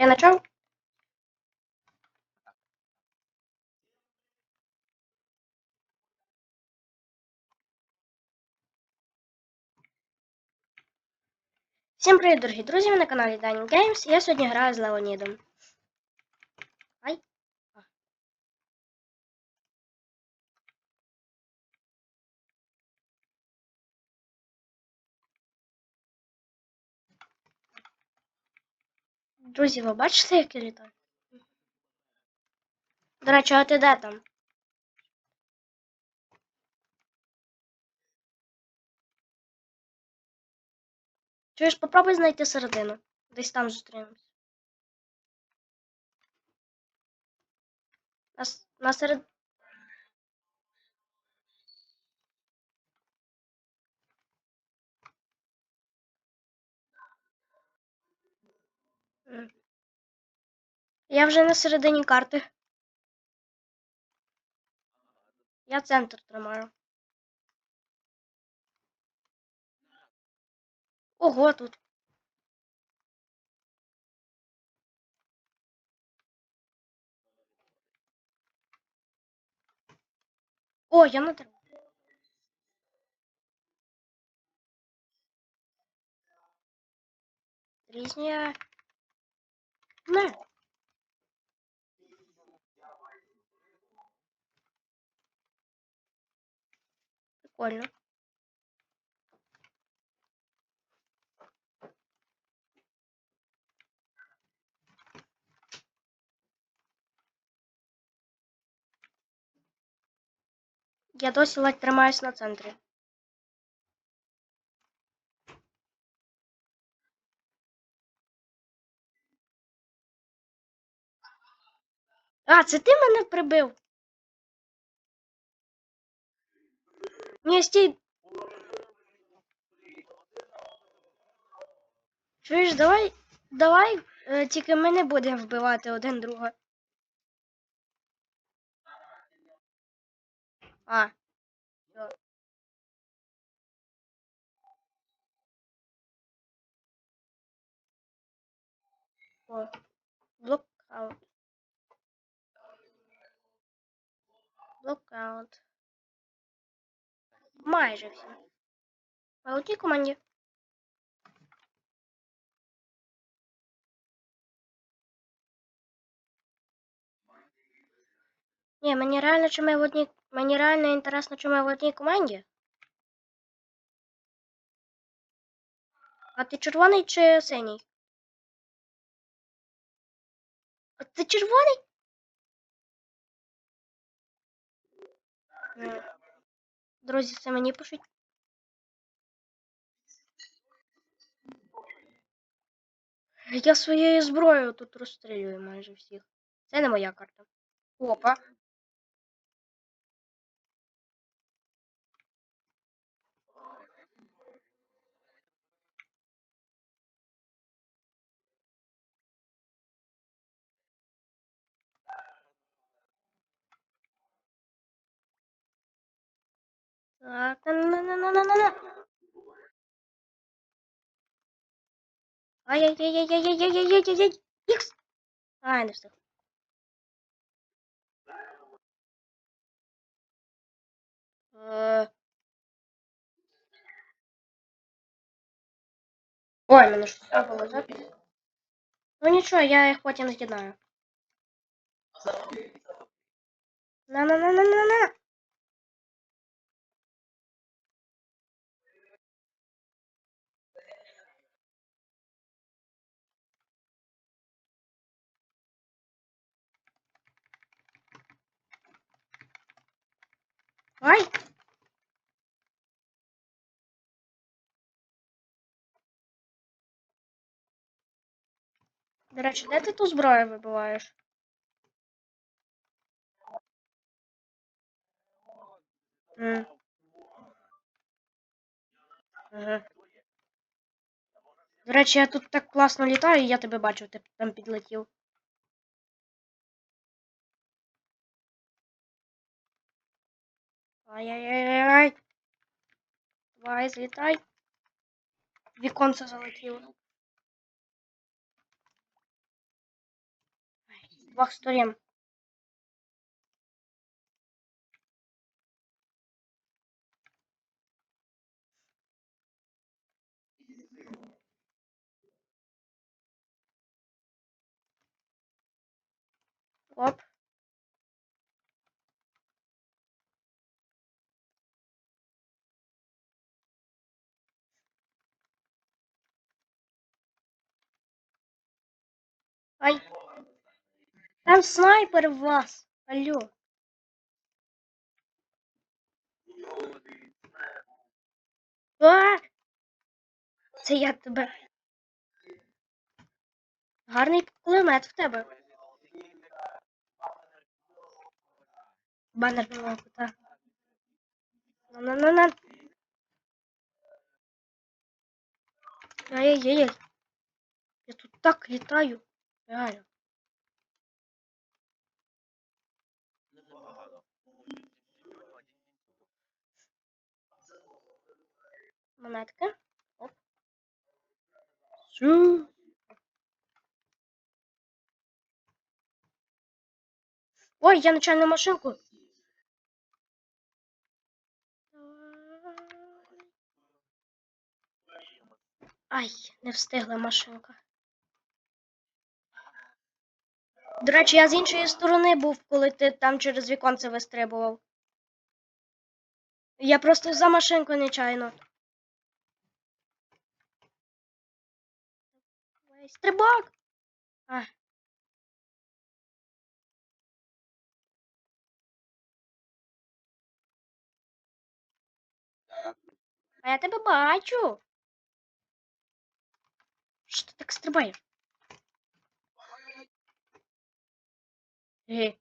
Я начал? Всім привіт, дорогі друзі! Ви на каналі Dining Games. Я сьогодні граю з Леонідом. Друзі, ви бачите, як я літаю? До речі, а ти де там? Чуєш, попробуй знайти середину. Десь там зустрінемось. На, на серед... Я вже на середині карти. Я центр тримаю. Ого, тут. О, я на тр- Різні. Не. Прикольно. Я досі ледь тримаюсь на центрі. А, це ти мене прибив? Ні, стій. Чуєш, давай, давай, е, тільки ми не будемо вбивати один друга. А. О, блокаут. Блокаут. Майже всі. У тій команді. Ні, мені реально чому я в одній. Мені реально інтересно, чому я в одній команді. А ти червоний чи синій? А ти червоний? М. Друзі, це мені пишуть. Я своєю зброєю тут розстрілюю майже всіх. Це не моя карта. Опа. Так, на-на-на-на-на-на. Ай-яй-яй-яй-яй-яй-яй-яй-яй-яй. Ікс. Ай, не встиг. Е. Ой, мене щось трапило запис. Ну нічого, я їх потім з'єднаю. На-на-на-на-на-на. Ай! До речі, де ти ту зброю вибиваєш? М. Ага. До речі, я тут так класно літаю, і я тебе бачив, ти там підлетів. Ай-яй-яй-яй. Давай, злітай. Віконце залетіло. двох сторін. Оп. Ай. Там снайпер в вас. Алло. А! Це я тебе. Гарний кулемет в тебе. Банерного кота. На-на-на-на. Ай-яй-яй. Я тут так літаю. Реально. Монетки. Оп. Ой, я начальную машинку. Ай, не встигла машинка. До речі, я з іншої сторони був, коли ти там через віконце вистрибував. Я просто за машинку нечайно. Стрибок! А. А я тебе бачу. Що ти так стрибаєш? Ге.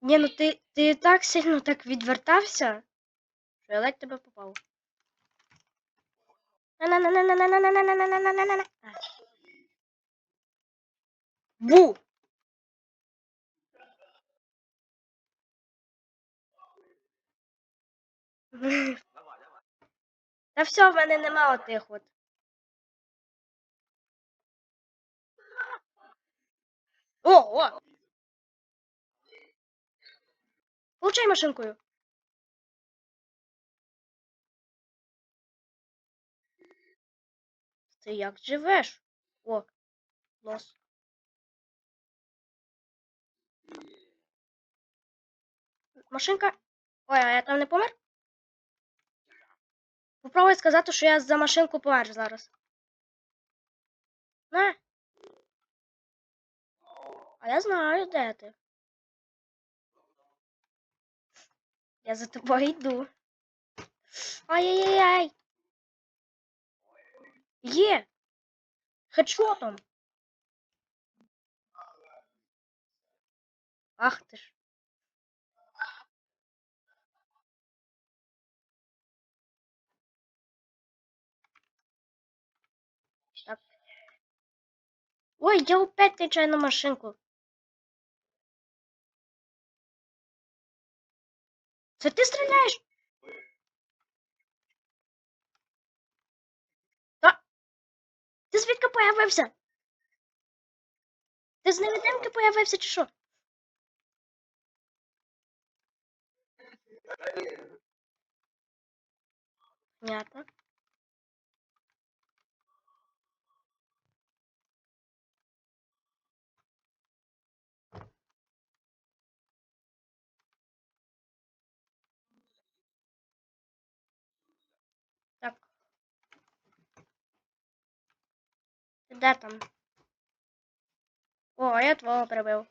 Ні, ну ти, ти так сильно так відвертався, що я ледь тебе попав. Бу! Та все, в мене нема отих от. О, о! Получай машинкою. Ти як живеш? О, лос. Машинка. Ой, а я там не помер? Попробуй сказати, що я за машинку помер зараз. На. А я знаю, де ти. Я за тобою йду. Ай-яй-яй-яй. Є. Хедшотом. Ах ти ж. Так. Ой, я опять нечаянно машинку. Це ти стріляєш? Та. Ти звідки появився? Ти з невидимки появився чи що? Понятно. Де там? О, я твого прибив.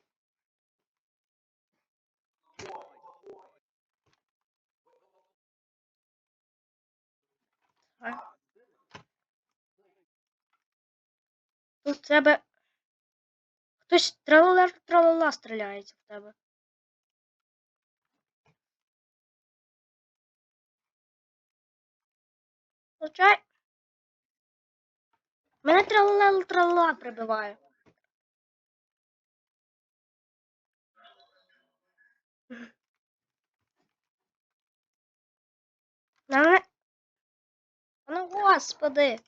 А? Тут тебе. Хтось тралала тралала стріляється в тебе. Получай. Мене тралала тралала прибиває. На... Ну, господи.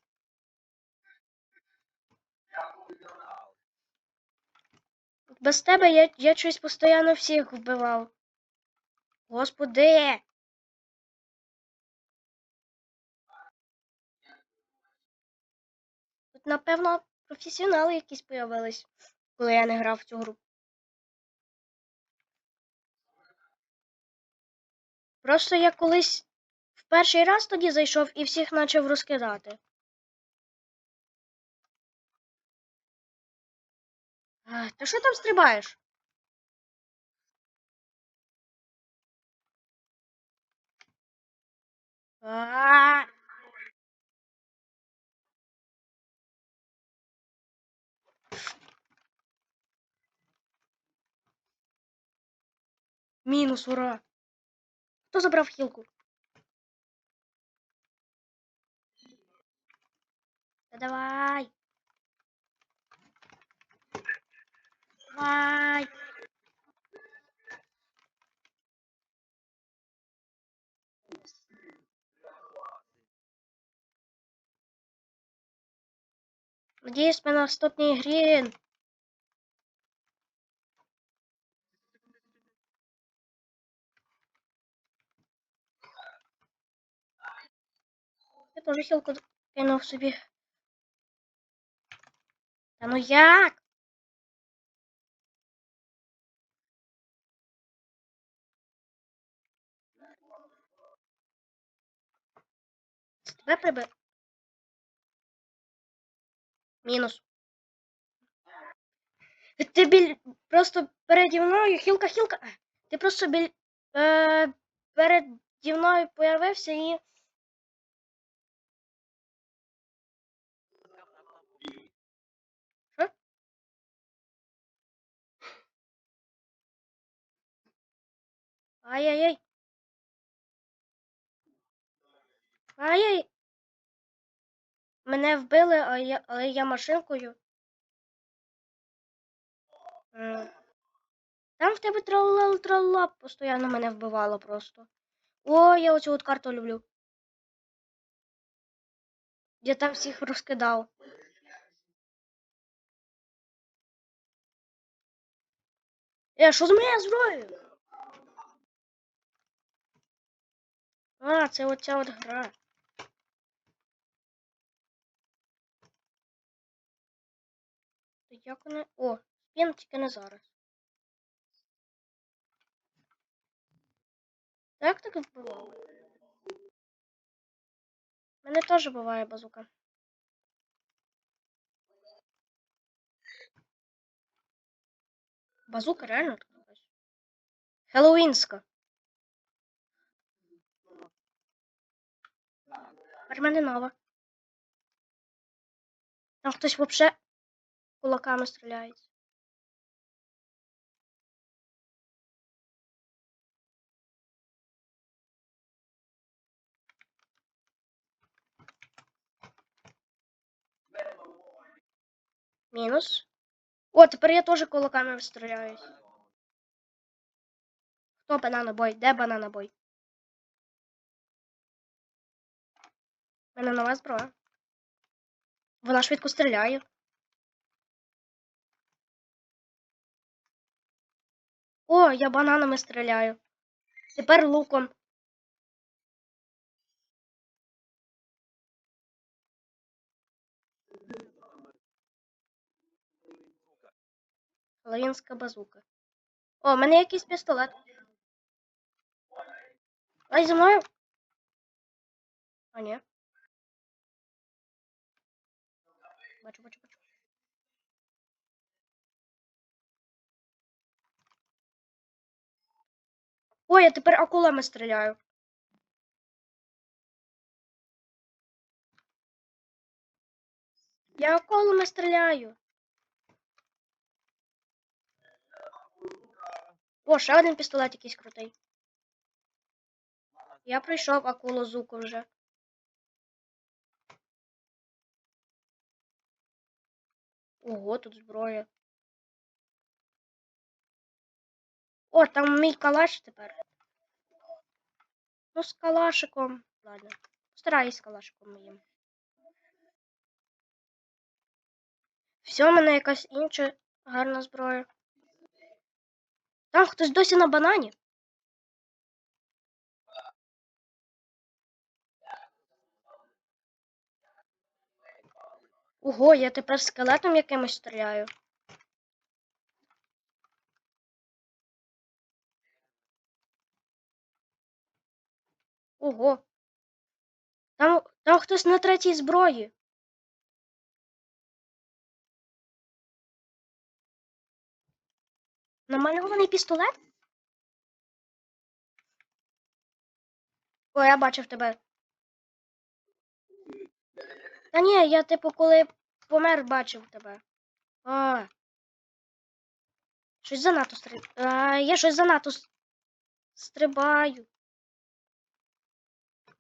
Без тебе я я щось постійно всіх вбивав. Господи. Напевно, професіонали якісь появились, коли я не грав в цю гру. Просто я колись в перший раз тоді зайшов і всіх почав розкидати. Ах, Ти що там стрибаєш? А, Мінус, ура! Хто забрав хілку? Та давай! Давай! Надіюсь, ми на наступній грі. теж хілку кинув собі. Та ну як? Тебе прибив? Мінус. Ти біль... просто переді мною, хілка, хілка. Ти просто біль... Е... переді мною появився і. Ай-яй-яй. Ай-яй. Мене вбили, а я... але я машинкою. Там в тебе тролла тролла постійно мене вбивало просто. О, я оцю от карту люблю. Я там всіх розкидав. Е, що з моєю зброєю? А, це оця от гра. То Як вони. О, спін тільки не зараз. Так так вбивало? Мене теж буває базука. Базука реально якась. Хеллоуінська. Тепер в мене нова. Там хтось вообще кулаками стріляється. Мінус. О, тепер я теж кулаками стріляюсь. Хто бананобой? Де бананобой? У мене нова зброя. Вона швидко стріляє. О, я бананами стріляю. Тепер луком. Лавінська базука. О, у мене якийсь пістолет. Ай, за мною. А, ні. Ой, я тепер акулами стріляю. Я акулами стріляю. О, ще один пістолет якийсь крутий. Я пройшов акулу зуку вже. Ого, тут зброя. О, там мій калаш тепер. Ну, з калашиком. Ладно. Постараюсь з калашиком моїм. Все, в мене якась інша гарна зброя. Там хтось досі на банані. Ого, я тепер скелетом якимось стріляю. Ого. Там, там хтось на третій зброї. Намальований пістолет? О, я бачив тебе. Та ні, я типу, коли помер, бачив тебе. А. Щось занадто стриб... Я щось занадто стрибаю.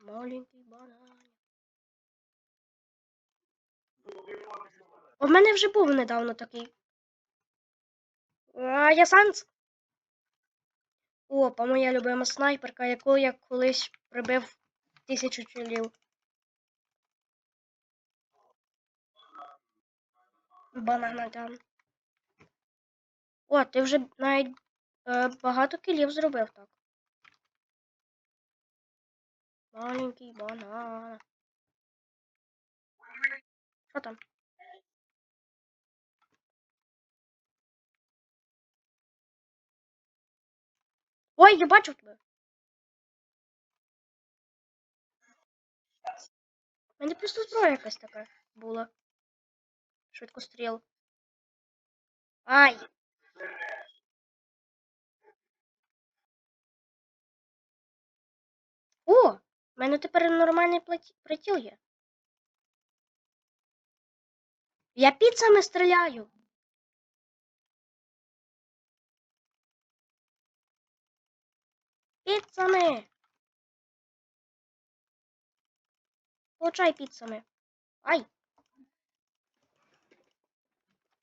Маленький банан. У мене вже був недавно такий. А, я санц. Опа, моя любима снайперка, яку я колись прибив тисячу чолів. Банана там. О, ти вже навіть е, багато кілів зробив так. Маленький банан. Що там? Ой, я бачу. У мене просто зброя якась така була. Швидкостріл. Ай! О! У мене тепер нормальний приціл є. Я піцами стріляю. Піцами. Получай піцами. Ай.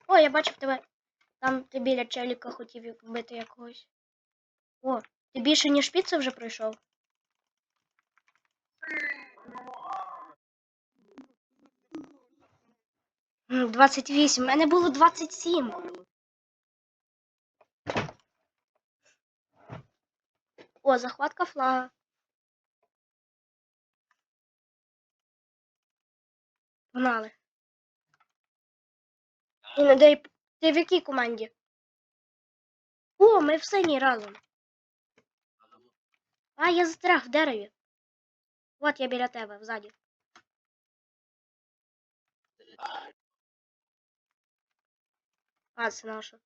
О, я бачив тебе. Там ти біля челіка хотів вбити якогось. О, ти більше ніж піци вже пройшов. М, 28. У мене було 27. О, захватка флага. Погнали. І не дай. Ти в якій команді? О, ми в синій разом. А, я застряг в дереві. От я біля тебе, взаді. А, це наше.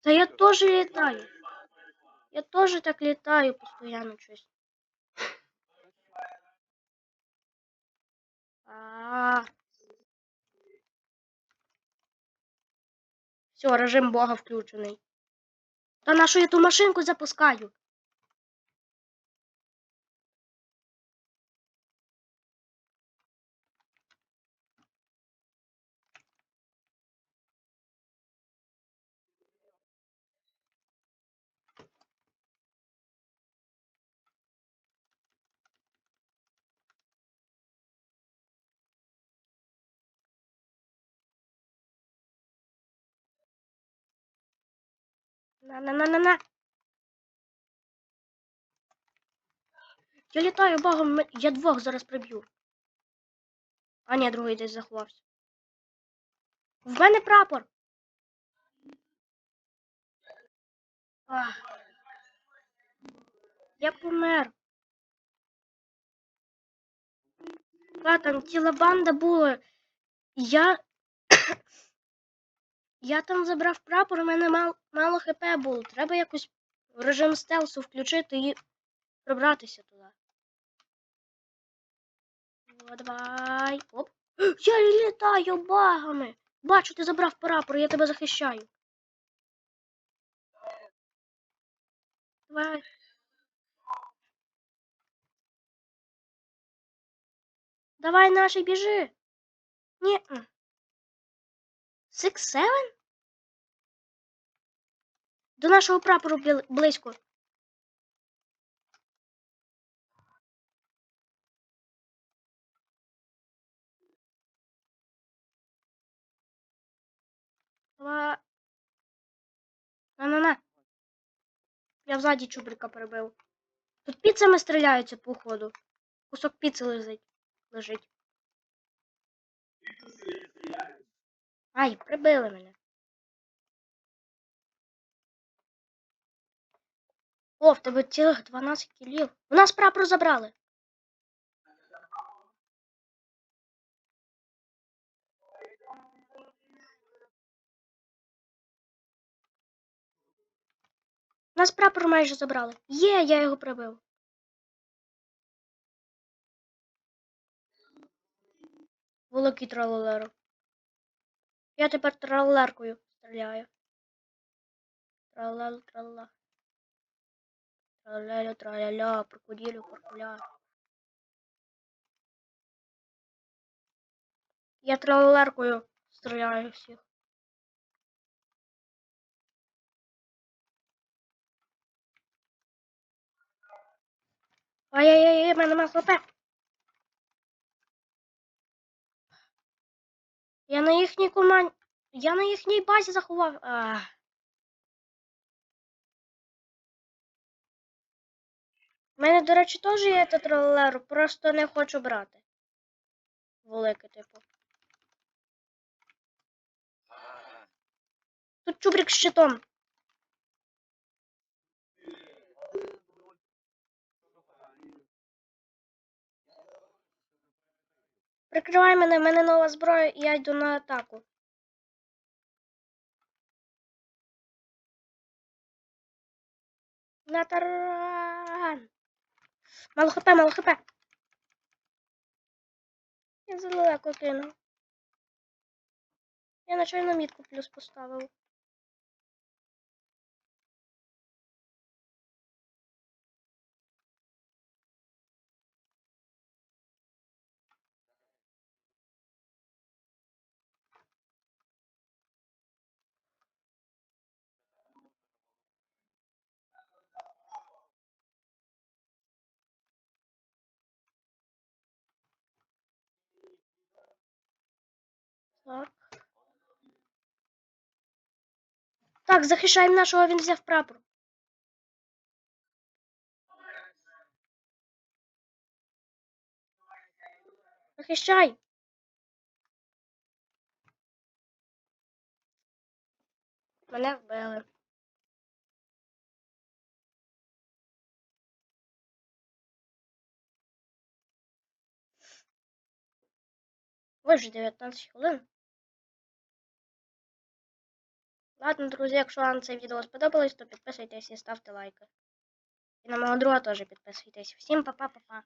Та я теж літаю. Я теж так літаю постійно щось. А. Все, режим Бога включений. Та на що я ту машинку запускаю? На-на-на-на-на. Я літаю богом, я двох зараз приб'ю. А ні, другий десь заховався. В мене прапор. Ах. Я помер. Та там ціла банда була. Я. Я там забрав прапор, у мене мал... мало хп було. Треба якось режим стелсу включити і пробратися туди. О, давай. Оп. Я літаю багами. Бачу, ти забрав прапор, я тебе захищаю. Давай. Давай, наший, біжи. Ні. Six Seven? До нашого прапору близько. На на на. Я взаді чубрика перебив. Тут піцами стріляються, походу. Кусок піци лежить. лежить. Ай, прибили мене. О, в тебе цілих 12 кілів. У нас прапор забрали. У нас прапор майже забрали. Є, я його прибив. Великий тралалеро. Я тепер тралалеркою стріляю. Тралал, тралала. Тралалю, траляля, прокуділю, паркуля. Я тралалеркою стріляю всіх. Ай-яй-яй, мене нема хп. Я на їхній команді. Я на їхній базі заховав. А. У мене, до речі, теж є тетралер, просто не хочу брати. Велике, типу. Тут чубрик з щитом. Прикривай мене, в мене нова зброя, і я йду на атаку. На таран. Мало хп, мало хп. Я задалеко кинув. Я на мітку плюс поставив. Так. Так, захищаємо нашого, він взяв прапор. Захищай. Мене вбили. Ось вже 19 хвилин. Ладно, друзі, якщо вам це відео сподобалось, то підписуйтесь і ставте лайки. І на мого друга теж підписуйтесь. Всім па-па-па-па.